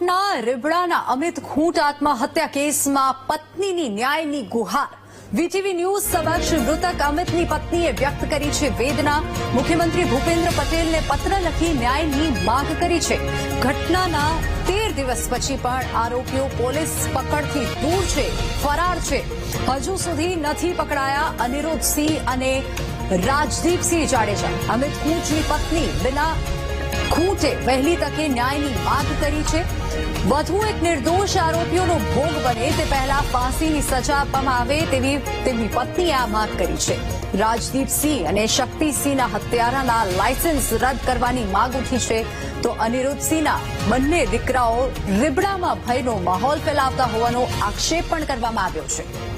રાજકોટના રીબડાના અમિત ખૂંટ આત્મહત્યા કેસમાં પત્નીની ન્યાયની ગુહાર. વીટીવી ન્યૂઝ સમક્ષ મૃતક અમિતની પત્નીએ વ્યક્ત કરી છે વેદના. મુખ્યમંત્રી ભૂપેન્દ્ર પટેલને પત્ર લખી ન્યાયની માંગ કરી છે. ઘટનાના તેર દિવસ પછી પણ આરોપીઓ પોલીસ પકડથી દૂર છે, ફરાર છે. હજુ સુધી નથી પકડાયા અનિરુદ્ધસિંહ અને રાજદીપસિંહ જાડેજા. અમિત ખૂંટની પત્ની બિના ખૂંટે વહેલી તકે ન્યાયની માંગ કરી છે. વધુ એક નિર્દોષ આરોપીઓનો ભોગ બને તે પહેલા ફાંસીની સજા આપવામાં આવે તેવી તેમની પત્નીએ આ માંગ કરી છે. રાજદીપસિંહ અને શક્તિસિંહના હત્યારાના લાયસન્સ રદ કરવાની માંગ ઉઠી છે તો અનિરુદ્ધસિંહના બંને દીકરાઓ રીબડામાં ભયનો માહોલ ફેલાવતા હોવાનો આક્ષેપ પણ કરવામાં આવ્યો છે.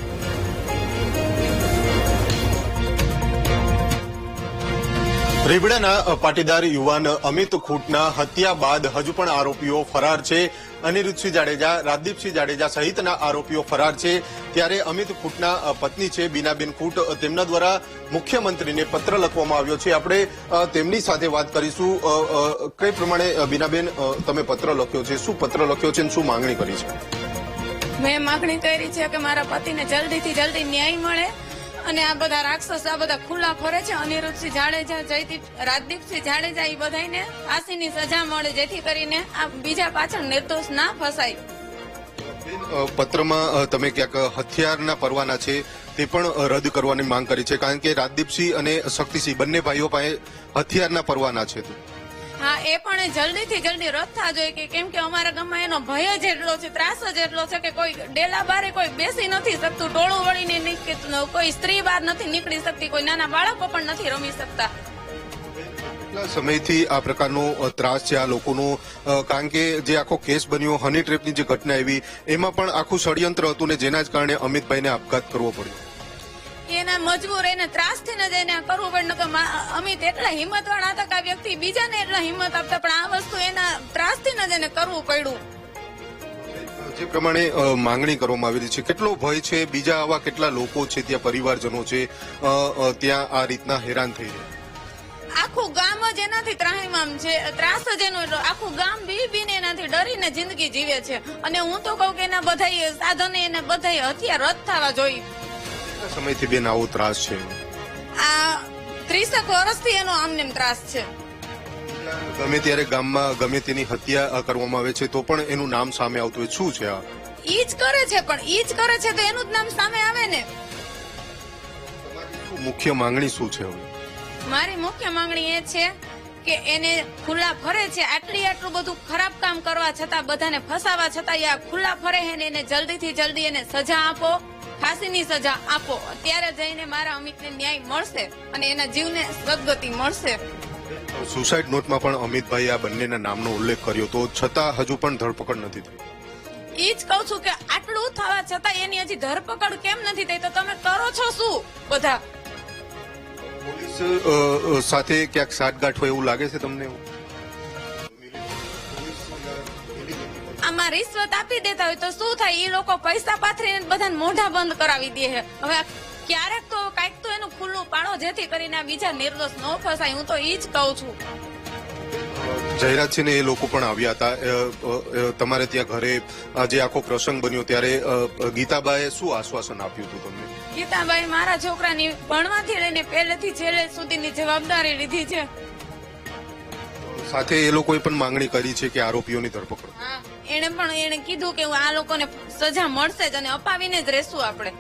રીબડાના પાટીદાર યુવાન અમિત ખૂટના હત્યા બાદ હજુ પણ આરોપીઓ ફરાર છે. અનિરુદ્ધસિંહ જાડેજા, રાજદીપસિંહ જાડેજા સહિતના આરોપીઓ ફરાર છે. ત્યારે અમિત ખૂટના પત્ની છે, બીનાબેન ખૂટ તેમના દ્વારા મુખ્યમંત્રીને પત્ર લખવામાં આવ્યો છે. આપણે તેમની સાથે વાત કરીશું. કઈ પ્રમાણે બીનાબેન તમે પત્ર લખ્યો છે? શું પત્ર લખ્યો છે અને શું માંગણી કરી છે? મેં માંગણી કરી છે કે મારા પતિને જલ્દીથી જલ્દી ન્યાય મળે. અને આ બધા રાક્ષસ, આ બધા ખુલ્લા ફરે છે. અનિરુદ્ધસિંહ જાડેજા, જયદીપ, રાજદીપસિંહ જાડેજા એ બધાને ફાંસીની સજા મળે, જેથી કરીને આ બીજા પાછળ નિર્દોષ ના ફસાય. પત્રમાં તમે ક્યાંક હથિયારના પરવાના છે તે પણ રદ કરવાની માંગ કરી છે. કારણ કે રાજદીપસિંહ અને શક્તિસિંહ બંને ભાઈઓ પાસે હથિયારના પરવાના છે. હા, એ પણ જલ્દીથી જલ્દી રદ થવા જોઈએ કે કેમ કે અમારા ગામમાં એનો ભય જ એટલો છે, ત્રાસ જ એટલો છે કે કોઈ ડેલા બારે કોઈ બેસી નથી શકતું, ટોળું વળીને કોઈ સ્ત્રી બહાર નથી નીકળી શકતી, કોઈ નાના બાળકો પણ નથી રમી શકતા. સમયથી આ પ્રકારનો ત્રાસ છે આ લોકોનો? કારણ કે જે આખો કેસ બન્યો, હની ટ્રેપની જે ઘટના આવી, એમાં પણ આખું ષડયંત્ર હતું ને જેના જ કારણે અમિતભાઈને આપઘાત કરવો પડ્યો. એના મજબૂર એને ત્રાસથી ન જઈને એને કરવું પડે નકર અમિત એટલા હિંમત વાળા હતા કે આ વ્યક્તિ બીજાને એટલા હિંમત આપતા પણ આ વસ્તુ એના ત્રાસથી જ જઈને કરવું પડ્યું. જે પ્રમાણે માંગણી કરવામાં આવી રહી છે કેટલો ભય છે બીજા આવા કેટલા લોકો છે ત્યાં પરિવારજનો છે ત્યાં આ રીતના હેરાન થઈ રહ્યા? આખું ગામ જ એનાથી ત્રાહીમામ છે ત્રાસ જ એનો. આખું ગામ બી બીને એનાથી ડરીને જિંદગી જીવે છે. અને હું તો કહું કે એના બધા સાધને એને બધા હથિયાર રદ થવા જોઈએ. કેટલા સમયથી બેન આવો ત્રાસ છે? આ ત્રીસેક વર્ષથી એનો આમને ત્રાસ છે. ગમે ત્યારે ગામમાં ગમે તેની હત્યા કરવામાં આવે છે તો પણ એનું નામ સામે આવતું હોય. શું છે આ? ઈ જ કરે છે પણ ઈ જ કરે છે તો એનું જ નામ સામે આવે ને. મુખ્ય માંગણી શું છે હવે? મારી મુખ્ય માંગણી એ છે કે એને ખુલ્લા ફરે છે આટલી આટલું બધું ખરાબ કામ કરવા છતાં બધાને ફસાવા છતાં આ ખુલ્લા ફરે છે ને એને જલ્દીથી જલ્દી એને સજા આપો. ફાંસીની સજા આપો. ત્યારે જઈને મારા અમિતને ન્યાય મળશે અને એના જીવને સદગતિ મળશે. સુસાઇડ નોટમાં પણ અમિતભાઈ આ બંનેના નામનો ઉલ્લેખ કર્યો તો છતાં હજુ પણ ધરપકડ નથી થઈ. ઈ જ કહું છું કે આટલું થવા છતાં એની હજી ધરપકડ કેમ નથી થઈ? તો તમે કરો છો શું બધા? પોલીસ સાથે ક્યાંક સાટગાંઠ હોય એવું લાગે છે તમને એવું? આમાં રિશ્વત આપી દેતા હોય તો શું થાય? એ લોકો પૈસા પાથરીને બધાને મોઢા બંધ કરાવી દે હવે ક્યારેક તો કાંઈક તો એનું ખુલ્લું પાડો જેથી કરીને બીજા નિર્દોષ ન ફસાય. હું તો એ જ કહું છું. ને એ લોકો પણ આવ્યા હતા. તમારે ત્યાં ઘરે આજે જે આખો પ્રસંગ બન્યો ત્યારે ગીતાબાએ શું આશ્વાસન આપ્યું હતું તમને? ગીતાબાઈ મારા છોકરાની ભણવાથી લઈને પહેલેથી છેલ્લે સુધીની જવાબદારી લીધી છે. સાથે એ લોકોએ પણ માંગણી કરી છે કે આરોપીઓની ધરપકડ હા એને પણ એને કીધું કે આ લોકોને સજા મળશે જ અને અપાવીને જ રહેશું આપણે.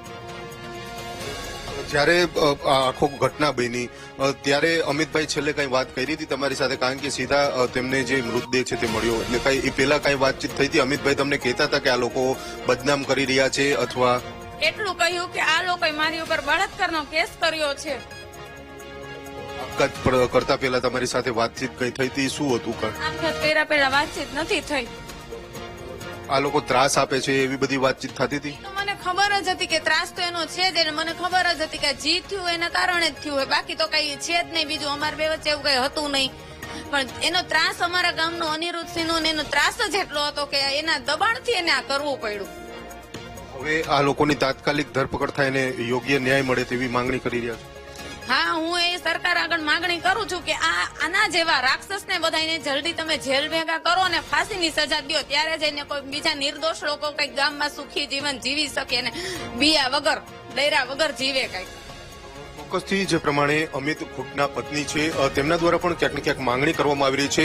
જ્યારે અ, આ આખો ઘટના બની અ, ત્યારે અમિતભાઈ છેલ્લે કઈ વાત કરી હતી તમારી સાથે કારણ કે સીધા અ, તેમને જે મૃતદેહ છે તે મળ્યો. એટલે કઈ એ પેલા કઈ વાતચીત થઈ હતી? અમિતભાઈ તમને કહેતા હતા કે આ લોકો બદનામ કરી રહ્યા છે અથવા? એટલું કહ્યું કે આ લોકોએ મારી ઉપર બળાત્કારનો કેસ કર્યો છે. કરતા પહેલા તમારી સાથે વાતચીત કઈ થઈ હતી? શું હતું કર્યા પહેલા વાતચીત નથી થઈ. આ લોકો ત્રાસ આપે છે એવી બધી વાતચીત થતી હતી? મને ખબર જ હતી કે ત્રાસ તો એનો છે જ મને ખબર જ હતી કે જી થયું એના કારણે જ થયું હોય. બાકી તો કઈ છે જ નહીં બીજું અમારે બે વચ્ચે એવું કઈ હતું નહીં. પણ એનો ત્રાસ અમારા ગામનો અનિરુદ્ધ નો ને એનો ત્રાસ જ એટલો હતો કે એના દબાણથી એને આ કરવું પડ્યું. હવે આ લોકોની તાત્કાલિક ધરપકડ થાય ને યોગ્ય ન્યાય મળે તેવી માંગણી કરી રહ્યા છે? હા, હું એ સરકાર આગળ માંગણી કરું છું કે આ આના જેવા રાક્ષસને બધાને જલ્દી તમે જેલ ભેગા કરો અને ફાંસીની સજા દો. ત્યારે જઈને કોઈ બીજા નિર્દોષ લોકો કઈ ગામમાં સુખી જીવન જીવી શકે અને બિયા વગર ડૈરા વગર જીવે કંઈક. ચોક્કસથી જે પ્રમાણે અમિત ખૂટના પત્ની છે તેમના દ્વારા પણ ક્યાંક ને ક્યાંક માંગણી કરવામાં આવી રહી છે.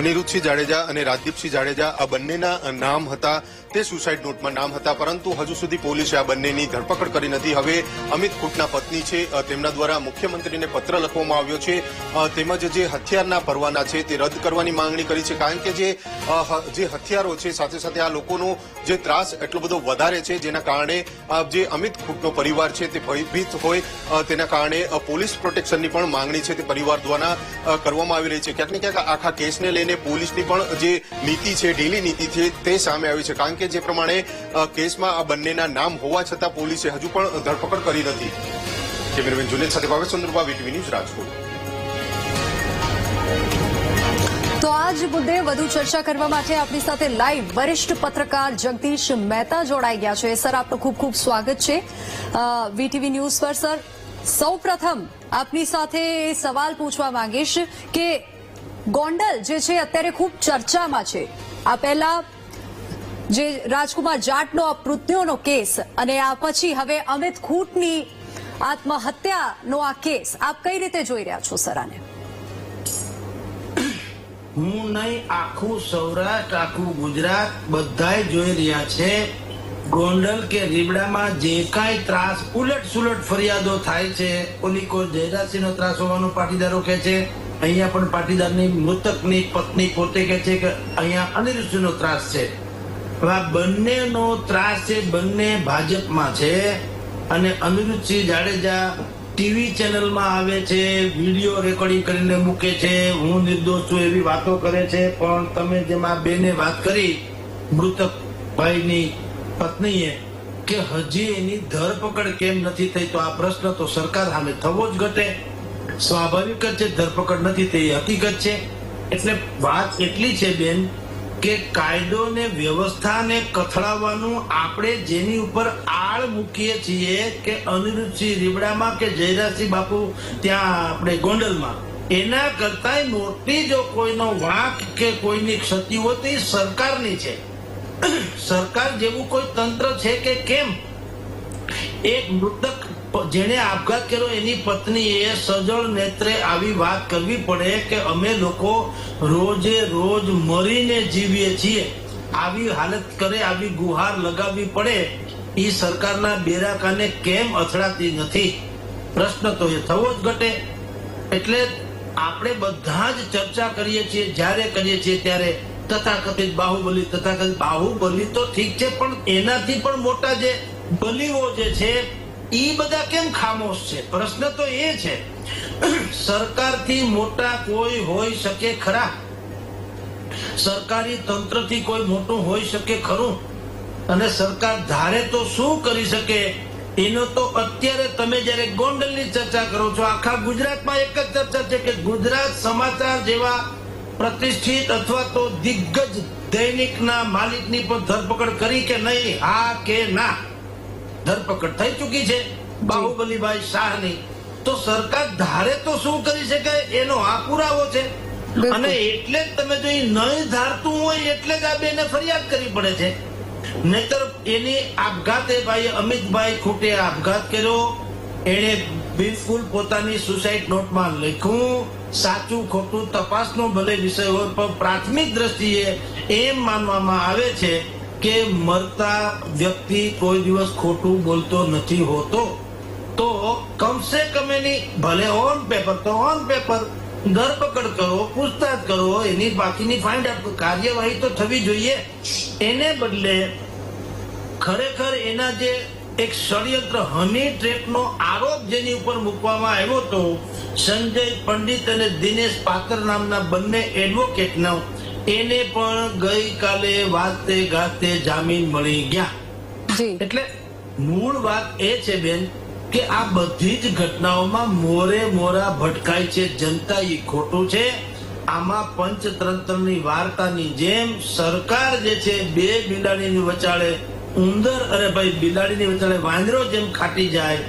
અનિરુદ્ધસિંહ જાડેજા અને રાજદીપસિંહ જાડેજા આ બંનેના નામ હતા. તે સુસાઇડ નોટમાં નામ હતા, પરંતુ હજુ સુધી પોલીસે આ બંનેની ધરપકડ કરી નથી. હવે અમિત ખૂટના પત્ની છે તેમના દ્વારા મુખ્યમંત્રીને પત્ર લખવામાં આવ્યો છે. તેમજ જે હથિયારના ભરવાના છે તે રદ કરવાની માંગણી કરી છે. કારણ કે જે જે હથિયારો છે, સાથે સાથે આ લોકોનો જે ત્રાસ એટલો બધો વધારે છે, જેના કારણે જે અમિત ખૂટનો પરિવાર છે તે ભયભીત હોય તેના કારણે અ, પોલીસ પ્રોટેક્શનની પણ માંગણી છે તે પરિવાર દ્વારા કરવામાં આવી રહી છે. ક્યાંક ને ક્યાંક આખા કેસને લઈને પોલીસની પણ જે નીતિ છે ઢીલી નીતિ છે તે સામે આવી છે. કારણ કે જે પ્રમાણે કેસમાં આ બંનેના નામ હોવા છતાં પોલીસે હજુ પણ ધરપકડ કરી નથી. કેમેરામેન જુનેદ સાથે ભાવેશ વીટીવી ન્યૂઝ રાજકોટ. તો આ જ મુદ્દે વધુ ચર્ચા કરવા માટે આપણી સાથે લાઈવ વરિષ્ઠ પત્રકાર જગદીશ મહેતા જોડાઈ ગયા છે. સર આપનું ખૂબ ખૂબ સ્વાગત છે. વીટીવી ન્યૂઝ પર સર સૌ પ્રથમ આપની સાથે સવાલ પૂછવા માંગીશ કે ગોંડલ જે છે અત્યારે ખૂબ ચર્ચામાં છે. આ પહેલા જે રાજકુમાર જાટનો મૃત્યુનો કેસ અને આ પછી હવે અમિત ખૂટની આત્મહત્યાનો આ કેસ, આપ કઈ રીતે જોઈ રહ્યા છો સરાને હું નહીં, આખું સૌરાષ્ટ્ર, આખું ગુજરાત બધાય જોઈ રહ્યા છે. ગોંડલ કે રીબડામાં જે કાંઈ ત્રાસ, ઉલટ સુલટ ફરિયાદો થાય છે, ઓલી કોઈ જયરાજસિંહનો ત્રાસ હોવાનું પાટીદારો કહે છે. અહીંયા પણ પાટીદારની મૃતકની પત્ની પોતે કહે છે કે અહીંયા અનિરુદ્ધનો ત્રાસ છે. આ બંનેનો ત્રાસ છે, બંને ભાજપમાં છે. અને અનિરુદ્ધસિંહ જાડેજા ટીવી ચેનલમાં આવે છે, વીડિયો રેકોર્ડિંગ કરીને મૂકે છે, હું નિર્દોષ છું એવી વાતો કરે છે. પણ તમે જેમાં બેને વાત કરી, મૃતક ભાઈની પત્નીએ કે હજી એની ધરપકડ કેમ નથી થઈ, તો આ પ્રશ્ન તો સરકાર સામે થવો જ ઘટે. સ્વાભાવિક જ છે, ધરપકડ નથી થઈ હકીકત છે. એટલે વાત એટલી છે, બેન, કે કાયદો ને વ્યવસ્થાને કથળાવવાનું આપણે જેની ઉપર આળ મૂકીએ છીએ, કે અનિરુદ્ધસિંહ રીબડામાં કે જયરાજસિંહ બાપુ ત્યાં આપણે ગોંડલમાં. એના કરતા મોટી જો કોઈનો વાંક કે કોઈની ક્ષતિ હોય તો એ સરકારની છે. સરકાર જેવું કોઈ તંત્ર છે કે કેમ? એક મૃતક જેને આપઘાત કર્યો, એની પત્નીએ સજળ નેત્રે આવી વાત કરવી પડે કે અમે લોકો રોજે રોજ મરીને જીવીએ છીએ. આવી હાલત કરે, આવી ગુહાર લગાવવી પડે એ સરકારના બેરાકાને કેમ અથડાતી નથી? પ્રશ્ન તો એ થવો જ ઘટે. એટલે આપણે બધા જ ચર્ચા કરીએ છીએ, જ્યારે કરીએ છીએ ત્યારે તથાકથિત બાહુબલી તથાકથિત બાહુબલી તો ઠીક છે, પણ એનાથી પણ મોટા જે બલીઓ જે છે એ બધા કેમ ખામોશ છે? પ્રશ્ન તો એ છે, સરકારથી મોટા કોઈ હોઈ શકે ખરા? સરકારી તંત્રથી કોઈ મોટું હોઈ શકે ખરું? અને સરકાર ધારે તો શું કરી શકે? એનો તો અત્યારે તમે જ્યારે ગોંડલની ચર્ચા કરો છો, આખા ગુજરાતમાં એક જ ચર્ચા છે કે ગુજરાત સમાચાર જેવા પ્રતિષ્ઠિત અથવા તો દિગ્ગજ દૈનિકના માલિકની પણ ધરપકડ કરી કે નહીં હા કે ના? ધરપકડ થઈ ચૂકી છે બાહુબલીભાઈ શાહની. તો સરકાર ધારે તો શું કરી શકે? એનો આ પુરાવો છે. અને એટલે જ તમે જો નહીં ધારતું હોય એટલે જ આ બેને ફરિયાદ કરવી પડે છે. નહીતર એની આપઘાતે ભાઈ અમિતભાઈ ખૂટે આપઘાત કર્યો. એણે બિલકુલ પોતાની સુસાઇડ નોટમાં લખ્યું. સાચું ખોટું તપાસનો ભલે વિષય હોય, પણ પ્રાથમિક દ્રષ્ટિએ એમ માનવામાં આવે છે કે મરતા વ્યક્તિ કોઈ દિવસ ખોટું બોલતો નથી હોતો. તો કમસે કમ એની ભલે ઓન પેપર તો ઓન પેપર ધરપકડ કરો, પૂછતાછ કરો, એની બાકીની ફાઇન્ડ કાર્યવાહી તો થવી જોઈએ. એને બદલે ખરેખર એના જે એક ષડયંત્ર હની ટ્રેપનો આરોપ જેની ઉપર મૂકવામાં આવ્યો હતો. સંજય પંડિત અને દિનેશ પાત્ર નામના બંને એડવોકેટનો એને પણ ગઈકાલે વાતે ગાતે જામીન મળી ગયા. એટલે મૂળ વાત એ છે બેન કે આ બધી જ ઘટનાઓમાં મોરે મોરા ભટકાય છે જનતા એ ખોટું છે. આમાં પંચતંત્રની વાર્તાની જેમ સરકાર જે છે બે બિલાડીની વચાળે ઉંદર અને ભાઈ બિલાડીની વચ્ચે વાંદરો જેમ ખાટી જાય,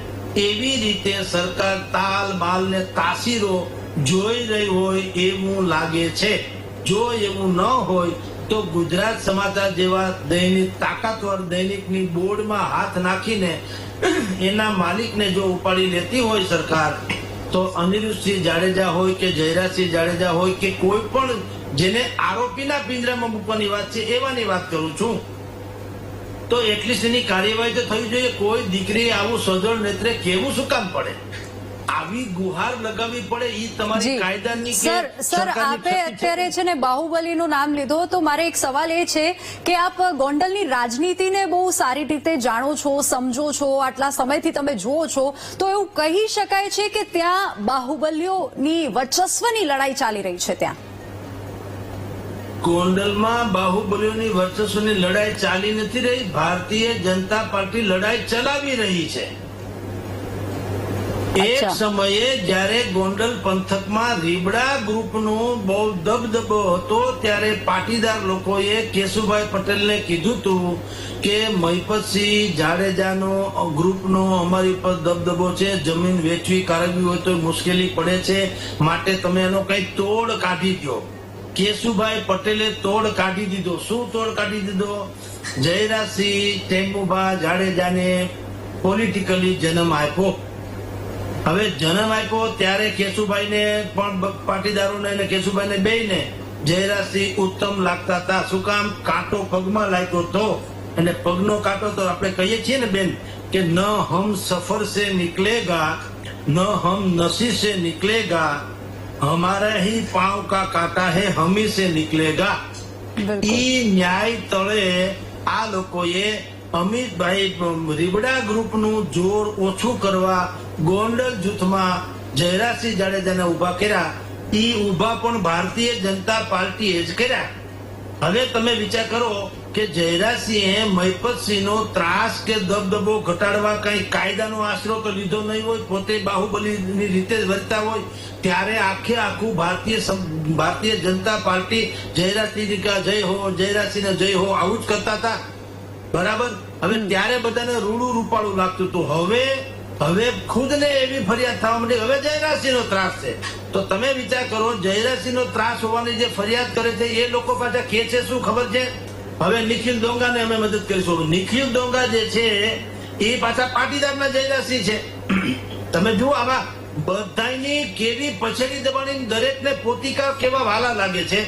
એવી રીતે સરકાર તાલ બાલ ને તાસીરો જોઈ રહી હોય એવું લાગે છે. જો એવું ન હોય તો ગુજરાત સમાચાર જેવા દૈનિક તાકાતવર દૈનિકની બોર્ડમાં હાથ નાખીને એના માલિકને જો ઉપાડી લેતી હોય સરકાર, તો અનિરુદ્ધસિંહ જાડેજા હોય કે જયરાજસિંહ જાડેજા હોય કે કોઈ પણ જેને આરોપીના પિંજરામાં મૂકવાની વાત છે, એવાની વાત કરું છું. તો એટલીસ્ટ એની કાર્યવાહી તો થવી જોઈએ. કોઈ દીકરી આવું સજળ નેત્રે કેવું શું કામ પડે? આવી ગુહાર લગાવવી પડે એ તમારી કાયદાની સર સર આપે અત્યારે છે ને બાહુબલીનું નામ લીધો તો મારે એક સવાલ એ છે કે આપ ગોંડલની રાજનીતિને બહુ સારી રીતે જાણો છો સમજો છો આટલા સમયથી તમે જુઓ છો તો એવું કહી શકાય છે કે ત્યાં બાહુબલીઓની વર્ચસ્વની લડાઈ ચાલી રહી છે ત્યાં? ગોંડલમાં બાહુબલીઓની વર્ચસ્વની લડાઈ ચાલી નથી રહી. ભારતીય જનતા પાર્ટી લડાઈ ચલાવી રહી છે. એક સમયે જ્યારે ગોંડલ પંથકમાં રીબડા ગ્રુપનો બહુ દબદબો હતો ત્યારે પાટીદાર લોકોએ કેશુભાઈ પટેલને કીધું હતું કે મહિપતસિંહ જાડેજાનો ગ્રુપનો અમારી પર દબદબો છે જમીન વેચવી કાઢવી હોય તો મુશ્કેલી પડે છે માટે તમે એનો કઈ તોડ કાઢી દો કેશુભાઈ પટેલે તોડ કાઢી દીધો. શું તોડ કાઢી દીધો? જયરાજસિંહ ટેમ્પુભા જાડેજાને પોલિટિકલી જન્મ આપ્યો. હવે જન્મ આપ્યો ત્યારે કેશુભાઈને પણ પાટીદારોને અને કેશુભાઈને બેયને જયરાજસિંહ ઉત્તમ લાગતા હતા. શું કામ? કાંટો પગમાં લાગ્યો તો અને પગનો કાંટો તો આપણે કહીએ છીએ ને બેન, કે ન હમ સફર સે નિકલેગા ન હમ નસી સે નિકલેગા હમારા ही पांव का कांटा है हमी से निकलेगा બિલકુલ ઈ ન્યાય તળે આ લોકોએ અમિતભાઈ રીબડા ગ્રુપનું જોર ઓછું કરવા ગોંડલ જૂથમાં જયરાજસિંહ જાડેજાને ઉભા કર્યા ઈ ઉભા પણ ભારતીય જનતા પાર્ટીએ જ કર્યા હવે તમે વિચાર કરો કે જયરાજસિંહે મહિપતસિંહનો ત્રાસ કે દબદબો ઘટાડવા કઈ કાયદાનો આશરો તો લીધો નહીં હોય પોતે બાહુબલીની રીતે વર્તા હોય ત્યારે આખે આખું ભારતીય ભારતીય જનતા પાર્ટી જયરાજસિંહ કા જય હો જયરાજસિંહ જય હો આવું જ કરતા હતા. બરાબર? હવે ત્યારે બધાને રૂડું રૂપાળું લાગતું હતું. હવે હવે ખુદને એવી ફરિયાદ થવા માંડી. હવે જયરાજસિંહ નો ત્રાસ છે. તો તમે વિચાર કરો જયરાજસિંહ નો ત્રાસ હોવાની જે ફરિયાદ કરે છે એ લોકો પાછા કે છે શું ખબર છે? હવે નિખિલ ડોંગાને અમે મદદ કરીશું. નિખિલ ડોંગા જે છે એ પાછા પાટીદારના જયરાજસિંહ છે. તમે જુઓ આમાં બધાની કેવી પછેડી દબાણી દરેકને પોતિકા કેવા વાલા લાગે છે.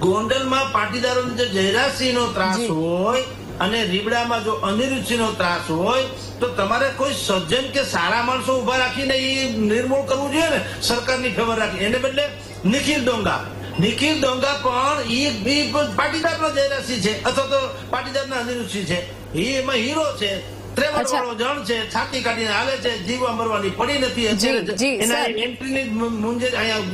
ગોંડલમાં પાટીદારોને જે જયરાજસિંહ નો ત્રાસ હોય અને રીબડામાં જો અનિરુચિનો ત્રાસ હોય તો તમારે કોઈ સજ્જન કે સારા માણસો ઊભા રાખીને એ નિર્મૂળ કરવું જોઈએ ને? સરકારની ફેવર રાખી. એને બદલે નિખિલ ડોંગા. નિખિલ ડોંગા પણ એ પાટીદારનો જયરાશી છે અથવા તો પાટીદારના અનિરુચિ છે. એ એમાં હીરો છે જણ છે છાતી કાઢીને આવે છે જીવવા મરવાની પડી નથી એના. એન્ટ્રીની મુંજે અહીંયા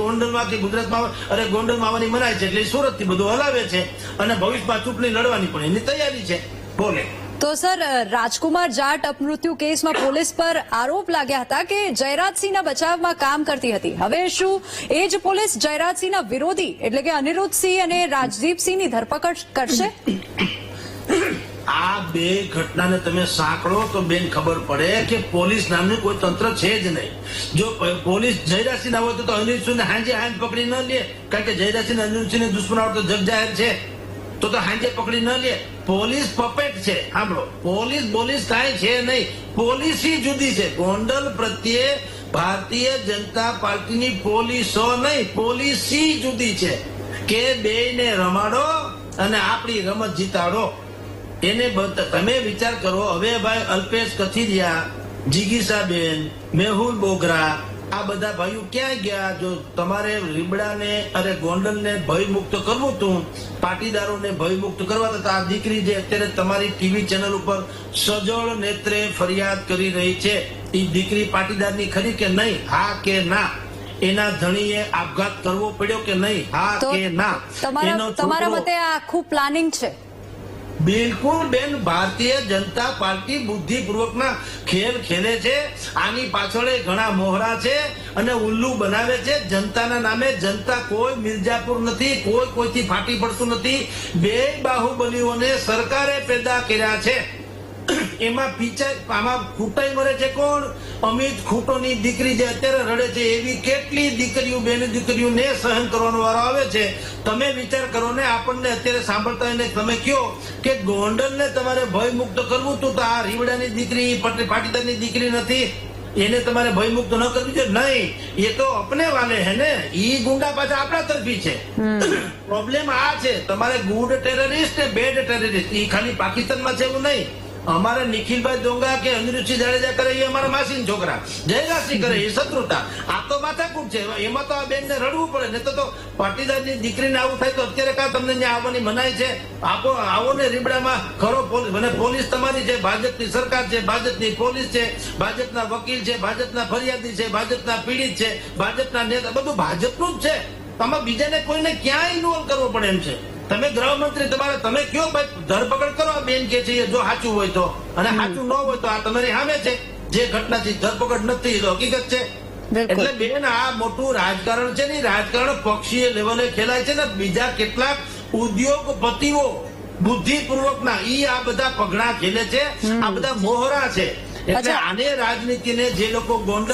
કે ગુજરાતમાં અરે ગોંડલમાં આવવાની મનાય છે એટલે સુરતથી બધું હલાવે છે અને ભવિષ્યમાં ચૂંટણી લડવાની પણ એની તૈયારી છે. બોલે. તો સર, રાજકુમાર જાટ અપમૃત્યુ કેસમાં પોલીસ પર આરોપ લાગ્યા હતા કે જયરાજસિંહના બચાવમાં કામ કરતી હતી. હવે શું એ જ પોલીસ જયરાજસિંહના વિરોધી, એટલે કે અનિરુદ્ધસિંહ અને રાજદીપસિંહની ધરપકડ કરશે? આ બે ઘટનાને તમે સાંકળો તો બેન ખબર પડે કે પોલીસ નામનું કોઈ તંત્ર છે જ નહીં. જો પોલીસ જયરાજસિંહ ના હોય તો અનિલસિંહ હાંજે હાંજ પકડી ન લે. કારણ કે જયરાજસિંહ અનિરુદ્ધસિંહ દુશ્મન તો જગ જાહેર છે. તો તો હાંજે પકડી ન લે. પોલીસ પપેટ છે. સાંભળો. પોલીસ પોલીસ કાંઈ છે નહીં. પોલીસી જુદી છે. ગોંડલ પ્રત્યે ભારતીય જનતા પાર્ટીની પોલીસો નહીં. પોલીસી જુદી છે. કે બેયને રમાડો અને આપણી રમત જીતાડો. એને તમે વિચાર કરો. હવે ભાઈ અલ્પેશ કથિરિયા, જીગીસાબેન, મેહુલ બોગરા આ બધા ભાઈઓ ક્યાં ગયા? જો તમારે રીબડાને અરે ગોંડલને ભયમુક્ત કરવું હતું પાટીદારોને ભયમુક્ત કરવા તો આ દીકરી જે અત્યારે તમારી ટીવી ચેનલ ઉપર સજળ નેત્રે ફરિયાદ કરી રહી છે એ દીકરી પાટીદારની ખરી કે નહીં? હા કે ના? એના ધણીએ આપઘાત કરવો પડ્યો કે નહીં? હા કે ના? તમારા મતે આ આખું પ્લાનિંગ છે? બિલકુલ બેન, ભારતીય જનતા પાર્ટી બુદ્ધિપૂર્વકના ખેલ ખેલે છે. આની પાછળ ઘણા મોહરા છે અને ઉલ્લુ બનાવે છે. જનતાના નામે જનતા કોઈ મિર્જાપુર નથી, કોઈ કોઈથી ફાટી પડતું નથી. બે બાહુબલીઓને સરકારે પેદા કર્યા છે. એમાં પીચાઈ આમાં ખૂટાઈ મરે છે કોણ? અમિત ખૂટોની દીકરી જે અત્યારે રડે છે એવી કેટલી દીકરીઓ બેન દીકરીઓને સહન કરવાનો વારો આવે છે? તમે વિચાર કરો ને આપણને અત્યારે સાંભળતા હોય ને તમે કયો કે ગોંડલને તમારે ભય મુક્ત કરવું તું તો આ રીવડાની દીકરી પટ- પાટીદારની દીકરી નથી. એને તમારે ભયમુક્ત ન કરવી જોઈએ? નહીં. એ તો અપને વાલે હે ને. ઈ ગુંડા પાછા આપણા તરફી છે. પ્રોબ્લેમ આ છે. તમારે ગુડ ટેરરિસ્ટ ને બેડ ટેરરિસ્ટ. ઈ ખાલી પાકિસ્તાનમાં છે એવું નહીં. અમારા નિખિલભાઈ ડોંગા કે અનિરુચિ જાડેજા કરે એ અમારા માસીન છોકરા. જયરાજસિંહ કરે એ શત્રુતા. આ તો માથાકૂટ છે. એમાં તો આ બેન ને રડવું પડે. ને તો પાટીદારની દીકરીને આવું થાય તો અત્યારે કા તમને ત્યાં આવવાની મનાય છે? આપો, આવો ને રીબડામાં ખરો મને પોલીસ તમારી છે, ભાજપની સરકાર છે, ભાજપની પોલીસ છે, ભાજપના વકીલ છે, ભાજપના ફરિયાદી છે, ભાજપના પીડિત છે, ભાજપના નેતા, બધું ભાજપનું જ છે. તમે બીજાને કોઈને ક્યાં ઇન્વોલ્વ કરવો પડે એમ છે. તમે ગૃહમંત્રી તમારે તમે કયો ભાઈ ધરપકડ કરો? આ બેન કે છે જો સાચું હોય તો. અને સાચું ન હોય તો આ તમારી સામે છે. જે ઘટના છે ધરપકડ નથી એ હકીકત છે. એટલે બેન આ મોટું રાજકારણ છે ને રાજકારણ પક્ષીય લેવલે ખેલાય છે ને બીજા કેટલાક ઉદ્યોગપતિઓ બુદ્ધિપૂર્વકના ઈ આ બધા પગડા ખેલે છે આ બધા મોહરા છે. એટલે. આને રાજનીતિને જે લોકો ગોંડલ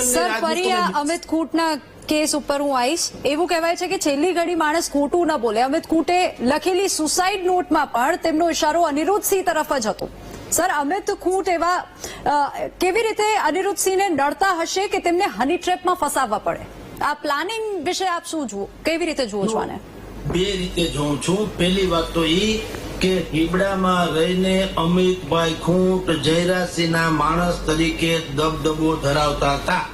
અમિત ખૂટના કેસ ઉપર હું આવીશ. એવું કહેવાય છે કે છેલ્લી ઘડી માણસ ખોટું ન બોલે. અમિત ખૂટે લખેલી સુસાઇડ નોટમાં પણ તેમનો ઇશારો અનિરુદ્ધસિંહ તરફ જ હતો. સર અમિત ખૂટ એવા કેવી રીતે અનિરુદ્ધસિંહને નડતા હશે કે તેમને હની ટ્રેપમાં ફસાવવા પડે? આ પ્લાનિંગ વિશે આપ શું જુઓ? કેવી રીતે જુઓ છો આને? બે રીતે જોઉં છું. પહેલી વાત તો એ કે હિબડામાં રહીને અમિતભાઈ ખૂંટ જયરાજસિંહના માણસ તરીકે દબદબો ધરાવતા હતા.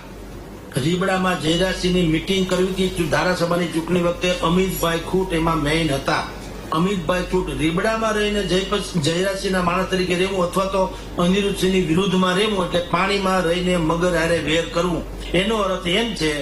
રીબડામાં જયરાજસિંહની મિટિંગ કરવી હતી. ધારાસભાની ચૂંટણી વખતે અમિતભાઈ ખૂટ એમાં મેઇન હતા. અમિતભાઈ ખૂટ રીબડામાં રહીને જયરાશિના માણસ તરીકે રહેવું અથવા તો અનિરુદ્ધસિંહની વિરુદ્ધમાં રહેવું એટલે પાણીમાં રહીને મગર હારે વેર કરવું. એનો અર્થ એમ છે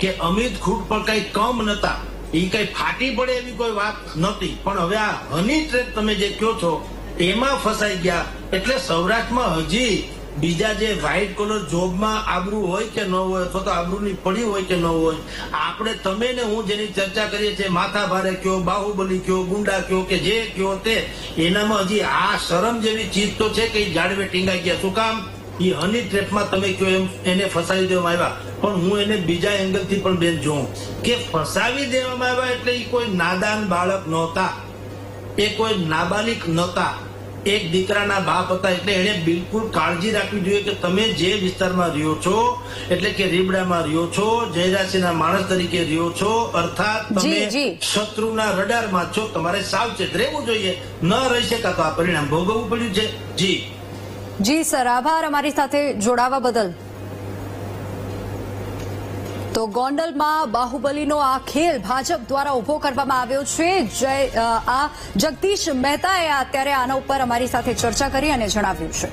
કે અમિત ખૂટ પણ કઈ કમ નતા એ કઈ ફાટી પડે એવી કોઈ વાત નહોતી. પણ હવે આ હની ટ્રેક તમે જે કહો છો, એમાં ફસાઈ ગયા. એટલે સૌરાષ્ટ્રમાં હજી બીજા જે વ્હાઇટ કોલર જોબમાં આબરૂ હોય કે ન હોય, અથવા તો આબરૂની પડી હોય કે ન હોય, આપણે તમે ને હું જેની ચર્ચા કરીએ છીએ, માથા ભારે કયો, બાહુબલી કયો, ગુંડા કયો કે જે કયો તે, એનામાં હજી આ શરમ જેવી ચીજ તો છે કે જાડવે ટીંગાઈ ગયા. શું કામ? એ હની ટ્રેપમાં તમે કયો એમ, એને ફસાવી દેવામાં આવ્યા. પણ હું એને બીજા એંગલથી પણ બેન જોઉં. કે ફસાવી દેવામાં આવ્યા એટલે એ કોઈ નાદાન બાળક નહોતા. એ કોઈ નાબાલિક નહોતા. એક દીકરાના બાપ હતા એટલે એને બિલકુલ કાળજી રાખવી જોઈએ કે તમે જે વિસ્તારમાં રહ્યો છો એટલે કે રીબડામાં રહ્યો છો જયરાશીના માણસ તરીકે રહ્યો છો અર્થાત તમે. શત્રુના રડારમાં છો તમારે સાવચેત રહેવું જોઈએ. ન રહી શકાતો આ પરિણામ ભોગવવું પડ્યું છે. જી. જી સર. આભાર અમારી સાથે જોડાવા બદલ. તો ગોંડલમાં બાહુબલીનો આ ખેલ ભાજપ દ્વારા ઊભો કરવામાં આવ્યો છે. જય આ જગદીશ મહેતાએ અત્યારે આના ઉપર અમારી સાથે ચર્ચા કરી અને જણાવ્યું છે.